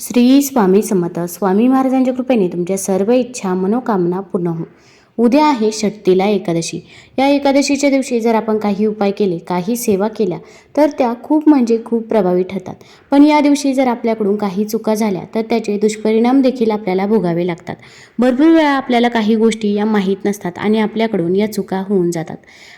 श्री स्वामी समर्थ. स्वामी महाराजांच्या कृपेने तुमच्या सर्व इच्छा मनोकामना पूर्ण हो उद्या आहे षटतीला एकादशी. या एकादशीच्या दिवशी जर आपण काही उपाय केले काही सेवा केल्या तर त्या खूप म्हणजे खूप प्रभावी ठरतात पण या दिवशी जर आपल्याकडून काही चुका झाल्या तर त्याचे दुष्परिणाम देखील आपल्याला भोगावे लागतात. भरपूर वेळा आपल्याला काही गोष्टी या माहीत नसतात आणि आपल्याकडून या चुका होऊन जातात.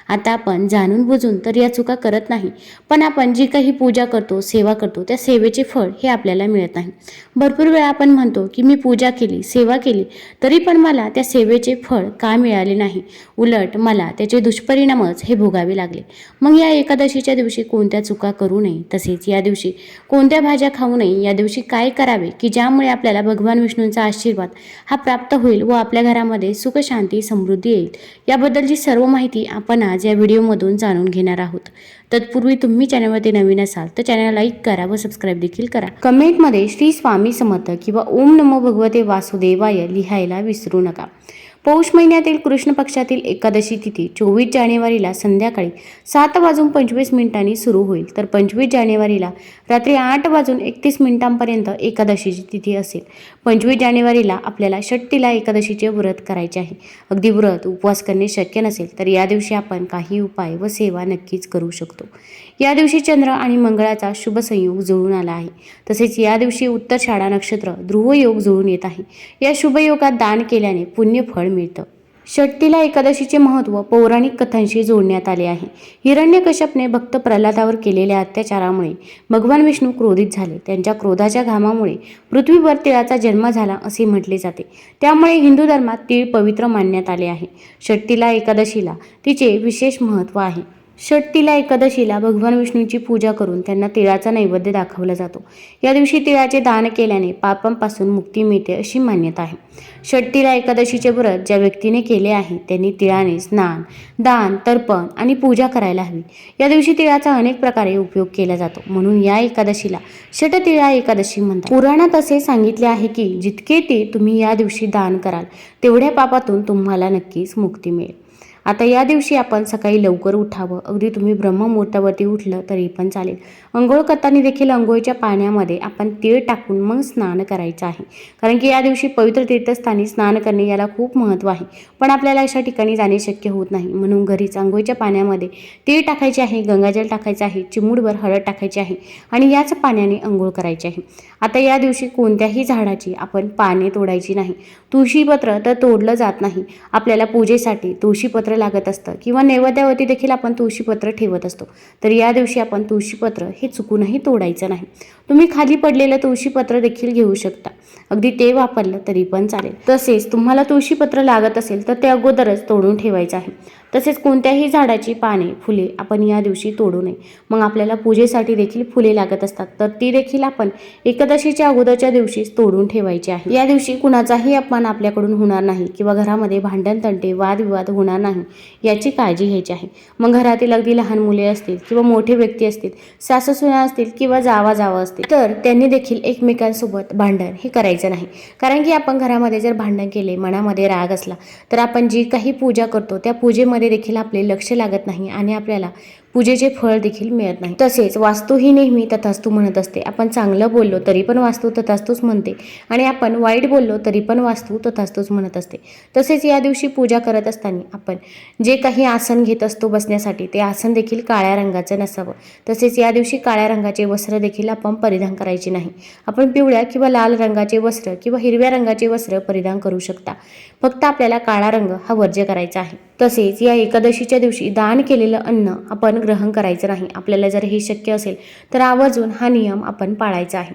आता आपण जाणून बुजून तर या चुका करत नाही पण आपण जी काही पूजा करतो सेवा करतो त्या सेवेचे फळ हे आपल्याला मिळत नाही. भरपूर वेळा आपण म्हणतो की मी पूजा केली सेवा केली तरी पण मला त्या सेवेचे फळ का मिळाले नाही? उलट मला त्याचे दुष्परिणामच हे भोगावे लागले. मग या एकादशीच्या दिवशी कोणत्या चुका करू नये? तसेच या दिवशी कोणत्या भाज्या खाऊ नये? या दिवशी काय करावे? की ज्यामुळे आपल्याला भगवान विष्णूंचा आशीर्वाद हा प्राप्त होईल व आपल्या घरामध्ये सुख शांती समृद्धी येईल? याबद्दलची सर्व माहिती आपण आज या व्हिडिओमधून जाणून घेणार आहोत. तत्पूर्वी तुम्ही चॅनलमध्ये नवीन असाल तर चॅनल लाईक करा व सबस्क्राईब देखील करा. कमेंटमध्ये श्री स्वामी समर्थ किंवा ओम नमो भगवते वासुदेवाय लिहायला विसरू नका. पौष महिन्यातील कृष्ण पक्षातील एकादशी तिथी चोवीस जानेवारीला संध्याकाळी सात वाजून पंचवीस मिनिटांनी सुरू होईल. तर पंचवीस जानेवारीला रात्री आठ वाजून एकतीस मिनिटांपर्यंत एकादशीची तिथी असेल. पंचवीस जानेवारीला आपल्याला षट्टीला एकादशीचे व्रत करायचे आहे. अगदी व्रत उपवास करणे शक्य नसेल तर या दिवशी आपण काही उपाय व सेवा नक्कीच करू शकतो. या दिवशी चंद्र आणि मंगळाचा शुभ संयोग जुळून आला आहे. तसेच या दिवशी उत्तर शाळा नक्षत्र ध्रुव योग जुळून येत आहे. या शुभयोगात दान केल्याने पुण्य फळ मिळतं. षट्टीला एकादशीचे महत्त्व पौराणिक कथांशी जोडण्यात आले आहे. हिरण्यकश्यपने भक्त प्रल्हादावर केलेल्या अत्याचारामुळे भगवान विष्णू क्रोधित झाले. त्यांच्या क्रोधाच्या घामामुळे पृथ्वीवर तिळाचा जन्म झाला असे म्हटले जाते. त्यामुळे हिंदू धर्मात तिळ पवित्र मानण्यात आले आहे. षट्टीला एकादशीला तिचे विशेष महत्त्व आहे. षट्टीला एकादशीला भगवान विष्णूंची पूजा करून त्यांना तिळाचा नैवेद्य दाखवला जातो. या दिवशी तिळाचे दान केल्याने पापांपासून मुक्ती मिळते अशी मान्यता आहे. षट्टीला एकादशीचे व्रत ज्या व्यक्तीने केले आहे त्यांनी तिळाने स्नान दान तर्पण आणि पूजा करायला हवी. या दिवशी तिळाचा अनेक प्रकारे उपयोग केला जातो. म्हणून या एकादशीला षटतिळा एकादशी म्हणतात. पुराणात असे सांगितले आहे की जितके ते तुम्ही या दिवशी दान कराल तेवढ्या पापातून तुम्हाला नक्कीच मुक्ती मिळेल. आता या दिवशी आपण सकाळी लवकर उठावं. अगदी तुम्ही ब्रह्ममुहूर्तावरती उठलं तरी पण चालेल. अंघोळ करताना देखील अंघोळीच्या पाण्यामध्ये आपण तीळ टाकून मग स्नान करायचं आहे. कारण की या दिवशी पवित्र तीर्थस्थानी स्नान करणे याला खूप महत्त्व आहे. पण आपल्याला अशा ठिकाणी जाणे शक्य होत नाही. म्हणून घरीच अंघोळीच्या पाण्यामध्ये तीळ टाकायचे आहे गंगाजल टाकायचं आहे चिमूडभर हळद टाकायची आहे आणि याच पाण्याने अंघोळ करायची आहे. आता या दिवशी कोणत्याही झाडाची आपण पाने तोडायची नाही. तुळशीपत्र तर तोडलं जात नाही. आपल्याला पूजेसाठी तुळशीपत्र लागत असतं किंवा नैवेद्यावरती देखील आपण तुळशीपत्र ठेवत असतो. तर या दिवशी आपण तुळशीपत्र हे चुकूनही तोडायचं नाही. तुम्ही खाली पडलेलं तुळशीपत्र देखील घेऊ शकता. अगदी ते वापरलं तरी पण चालेल. तसेच तुम्हाला तुळशीपत्र लागत असेल तर ते अगोदरच तोडून ठेवायचं आहे. तसेच कोणत्याही झाडाची पाने फुले आपण या दिवशी तोडू नये. मग आपल्याला पूजेसाठी देखील फुले लागत असतात. तर ती देखील आपण एकादशीच्या अगोदरच्या दिवशीच तोडून ठेवायची आहे. या दिवशी कुणाचाही अपमान आपल्याकडून होणार नाही किंवा घरामध्ये भांडण तंटे वादविवाद होणार नाही याची काळजी घ्यायची आहे. मग घरातील अगदी लहान मुले असतील किंवा मोठे व्यक्ती असतील सासू सुना असतील किंवा जावा जावा असतील तर त्यांनी देखील एकमेकांसोबत भांडण हे करायचं नाही. कारण की आपण घरामध्ये जर भांडण केले मनामध्ये राग असला तर आपण जी काही पूजा करतो त्या पूजेमध्ये देखील आपले लक्ष लागत नाही आणि आपल्याला पूजेचे फळ देखील मिळत नाही. तसेच वास्तू ही नेहमी तथास्तू म्हणत असते. आपण चांगलं बोललो तरी पण वास्तू तथास्तूच म्हणते आणि आपण वाईट बोललो तरी पण वास्तू तथास्तूच म्हणत असते. तसेच या दिवशी पूजा करत असताना आपण जे काही आसन घेत असतो बसण्यासाठी ते आसन देखील काळ्या रंगाचं नसावं. तसेच या दिवशी काळ्या रंगाचे वस्त्र देखील आपण परिधान करायचे नाही. आपण पिवळ्या किंवा लाल रंगाचे वस्त्र किंवा हिरव्या रंगाचे वस्त्र परिधान करू शकता. फक्त आपल्याला काळा रंग हा वर्ज्य करायचा आहे. तसेच या एकादशीच्या दिवशी दान केलेलं अन्न आपण ग्रहण करायचं नाही. आपल्याला जर हे शक्य असेल तर आवर्जून हा नियम आपण पाळायचा आहे.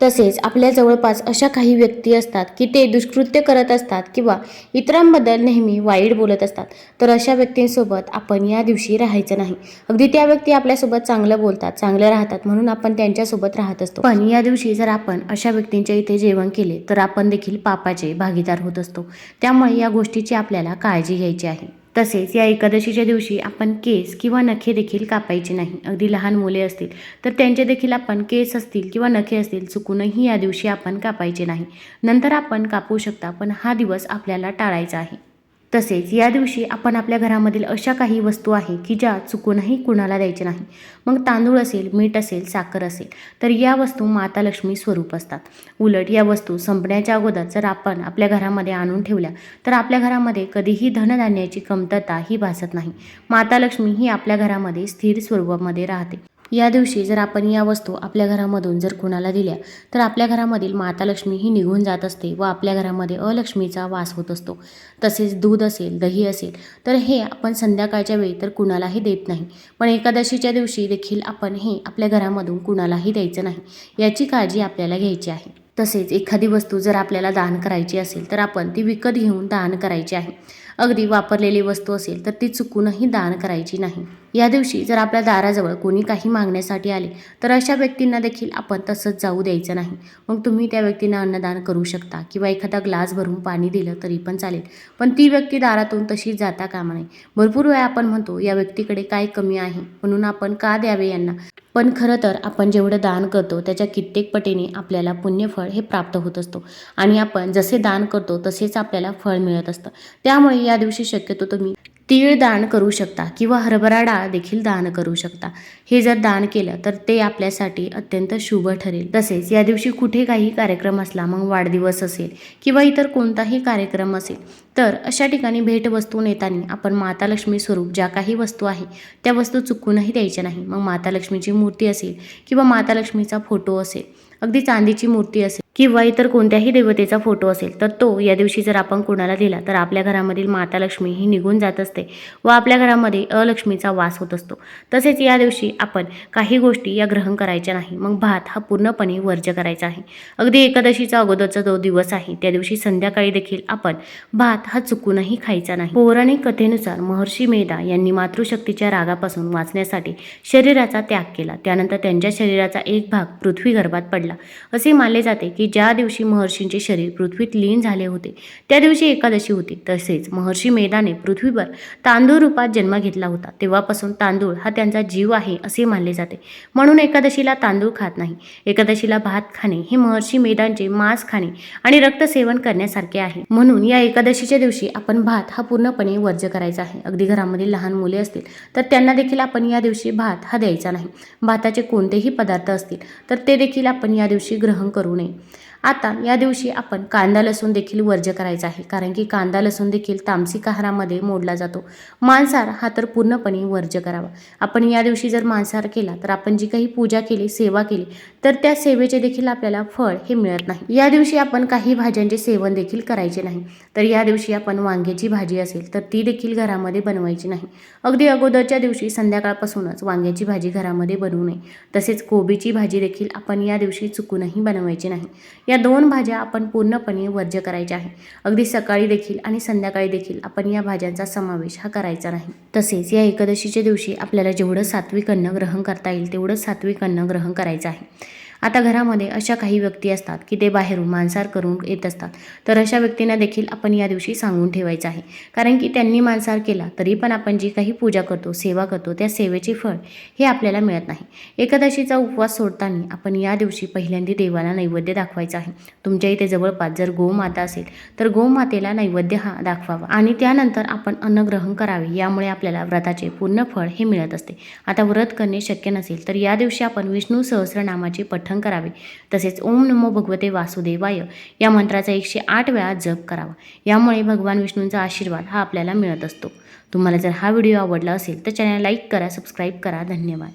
तसेच आपल्या जवळपास अशा काही व्यक्ती असतात की ते दुष्कृत्य करत असतात किंवा इतरांबद्दल नेहमी वाईट बोलत असतात. तर अशा व्यक्तींसोबत आपण या दिवशी राहायचं नाही. अगदी त्या व्यक्ती आपल्यासोबत चांगलं बोलतात चांगलं राहतात म्हणून आपण त्यांच्यासोबत राहत असतो. पण या दिवशी जर आपण अशा व्यक्तींच्या इथे जेवण केले तर आपण देखील पापाचे भागीदार होत असतो. त्यामुळे या गोष्टीची आपल्याला काळजी घ्यायची आहे. तसेच या एकादशीच्या दिवशी आपण केस किंवा नखे देखील कापायचे नाही. अगदी लहान मुले असतील तर त्यांचे देखील आपण केस असतील किंवा नखे असतील चुकूनही या दिवशी आपण कापायचे नाही. नंतर आपण कापू शकता पण हा दिवस आपल्याला टाळायचा आहे. तसेच या दिवशी आपण आपल्या घरामधील अशा काही वस्तू आहे की ज्या चुकूनही कुणाला द्यायच्या नाही. मग तांदूळ असेल मीठ असेल साखर असेल तर या वस्तू माता लक्ष्मी स्वरूप असतात. उलट या वस्तू संपण्याच्या अगोदर जर आपण आपल्या घरामध्ये आणून ठेवल्या तर आपल्या घरामध्ये कधीही धनधान्याची कमतरता ही भासत नाही. माता लक्ष्मी ही आपल्या घरामध्ये स्थिर स्वरूपामध्ये राहते. या दिवशी जर आपण या वस्तू आपल्या घरामधून जर कुणाला दिल्या तर आपल्या घरामधील माता लक्ष्मी ही निघून जात असते व आपल्या घरामध्ये अलक्ष्मीचा वास होत असतो. तसेच दूध असेल दही असेल तर हे आपण संध्याकाळच्या वेळी तर कुणालाही देत नाही. पण एकादशीच्या दिवशी देखील आपण हे आपल्या घरामधून कुणालाही द्यायचं नाही याची काळजी आपल्याला घ्यायची आहे. तसेच एखादी वस्तू जर आपल्याला दान करायची असेल तर आपण ती विकत घेऊन दान करायची आहे. अगदी वापरलेली वस्तू असेल तर ती चुकूनही दान करायची नाही. या दिवशी जर आपल्या दाराजवळ कोणी काही मागण्यासाठी आले तर अशा व्यक्तींना देखील आपण तसंच जाऊ द्यायचं नाही. मग तुम्ही त्या व्यक्तींना अन्नदान करू शकता किंवा एखादा ग्लास भरून पाणी दिलं तरी पण चालेल. पण ती व्यक्ती दारातून तशी जाता कामा नये. भरपूर वेळा आपण म्हणतो या व्यक्तीकडे काय कमी आहे? म्हणून आपण का द्यावे यांना? पण खरं तर आपण जेवढं दान करतो त्याच्या कित्येक पटीने आपल्याला पुण्यफळ हे प्राप्त होत असतो. आणि आपण जसे दान करतो तसेच आपल्याला फळ मिळत असतं. त्यामुळे या दिवशी शक्यतो तुम्ही तीळ दान करू शकता किंवा हरभरा डाळ देखील दान करू शकता. हे जर दान केलं तर ते आपल्यासाठी अत्यंत शुभ ठरेल. तसेच या दिवशी कुठे काही कार्यक्रम असला मग वाढदिवस असेल किंवा इतर कोणताही कार्यक्रम असेल तर अशा ठिकाणी भेटवस्तू नेताना आपण माता लक्ष्मी स्वरूप ज्या काही वस्तू आहे त्या वस्तू चुकूनही द्यायच्या नाही. मग माता लक्ष्मीची मूर्ती असेल किंवा माता लक्ष्मीचा फोटो असेल अगदी चांदीची मूर्ती असेल किंवा इतर कोणत्याही देवतेचा फोटो असेल तर तो या दिवशी जर आपण कोणाला दिला तर आपल्या घरामधील माता लक्ष्मी ही निघून जात असते व आपल्या घरामध्ये अलक्ष्मीचा वास होत असतो. तसेच या दिवशी आपण काही गोष्टी या ग्रहण करायच्या नाही मग भात हा पूर्णपणे वर्ज्य करायचा आहे. अगदी एकादशीचा अगोदरचा जो दिवस आहे त्या दिवशी संध्याकाळी देखील आपण भात हा चुकूनही खायचा नाही. पौराणिक कथेनुसार महर्षी मेधा यांनी मातृशक्तीच्या रागापासून वाचण्यासाठी शरीराचा त्याग केला. त्यानंतर त्यांच्या शरीराचा एक भाग पृथ्वी गर्भात पडला. असे मानले जाते की की ज्या दिवशी महर्षींचे शरीर पृथ्वीत लीन झाले होते त्या दिवशी एकादशी होती. तसेच महर्षी मेधाने पृथ्वीवर तांदूळ रूपात जन्म घेतला होता. तेव्हापासून तांदूळ हा त्यांचा जीव आहे असे मानले जाते. म्हणून एकादशीला तांदूळ खात नाही. एकादशीला भात खाणे हे महर्षी मेधांचे मांस खाणे आणि रक्तसेवन करण्यासारखे आहे. म्हणून या एकादशीच्या दिवशी आपण भात हा पूर्णपणे वर्ज करायचा आहे. अगदी घरामध्ये लहान मुले असतील तर त्यांना देखील आपण या दिवशी भात हा द्यायचा नाही. भाताचे कोणतेही पदार्थ असतील तर ते देखील आपण या दिवशी ग्रहण करू नये. आता या दिवशी आपण कांदा लसूण देखील वर्ज्य करायचा आहे. कारण की कांदा लसूण देखील तामसिक आहारामध्ये मोडला जातो. मांसाहार हा तर पूर्णपणे वर्ज्य करावा. आपण या दिवशी जर मांसाहार केला तर आपण जी काही पूजा केली सेवा केली तर त्या सेवेचे देखील आपल्याला फळ हे मिळत नाही. या दिवशी आपण काही भाज्यांचे सेवन देखील करायचे नाही. तर या दिवशी आपण वांग्याची भाजी असेल तर ती देखील घरामध्ये बनवायची नाही. अगदी अगोदरच्या दिवशी संध्याकाळपासूनच वांग्याची भाजी घरामध्ये बनवू नये. तसेच कोबीची भाजी देखील आपण या दिवशी चुकूनही बनवायची नाही. या दोन भाज्या आपण पूर्णपणे वर्ज्य करायच्या आहे. अगदी सकाळी देखील आणि संध्याकाळी देखील आपण या भाज्यांचा समावेश हा करायचा नाही. तसेच या एकादशीच्या दिवशी आपल्याला जेवढं सात्विक अन्न ग्रहण करता येईल तेवढं सात्विक अन्न ग्रहण करायचं आहे. आता घरामध्ये अशा काही व्यक्ती असतात की ते बाहेरून मांसाहार करून येत असतात. तर अशा व्यक्तींना देखील आपण या दिवशी सांगून ठेवायचं आहे. कारण की त्यांनी मांसाहार केला तरी पण आपण जी काही पूजा करतो सेवा करतो त्या सेवेचे फळ हे आपल्याला मिळत नाही. एकादशीचा उपवास सोडताना आपण या दिवशी पहिल्यांदा देवाला नैवेद्य दाखवायचा आहे. तुमच्या इथे जवळपास जर गोमाता असेल तर गोमातेला नैवेद्य हा दाखवावा आणि त्यानंतर आपण अन्न ग्रहण करावे यामुळे आपल्याला व्रताचे पूर्ण फळ हे मिळत असते. आता व्रत करणे शक्य नसेल तर या दिवशी आपण विष्णू सहस्रनामाचे पठण करावे. तसेच ओम नमो भगवते वासुदेवाय. या मंत्राचा एकशे आठ वेळा जप करावा. यामुळे भगवान विष्णूंचा आशीर्वाद हा आपल्याला मिळत असतो. तुम्हाला जर हा व्हिडिओ आवडला असेल तर चॅनल लाईक करा सबस्क्राईब करा. धन्यवाद.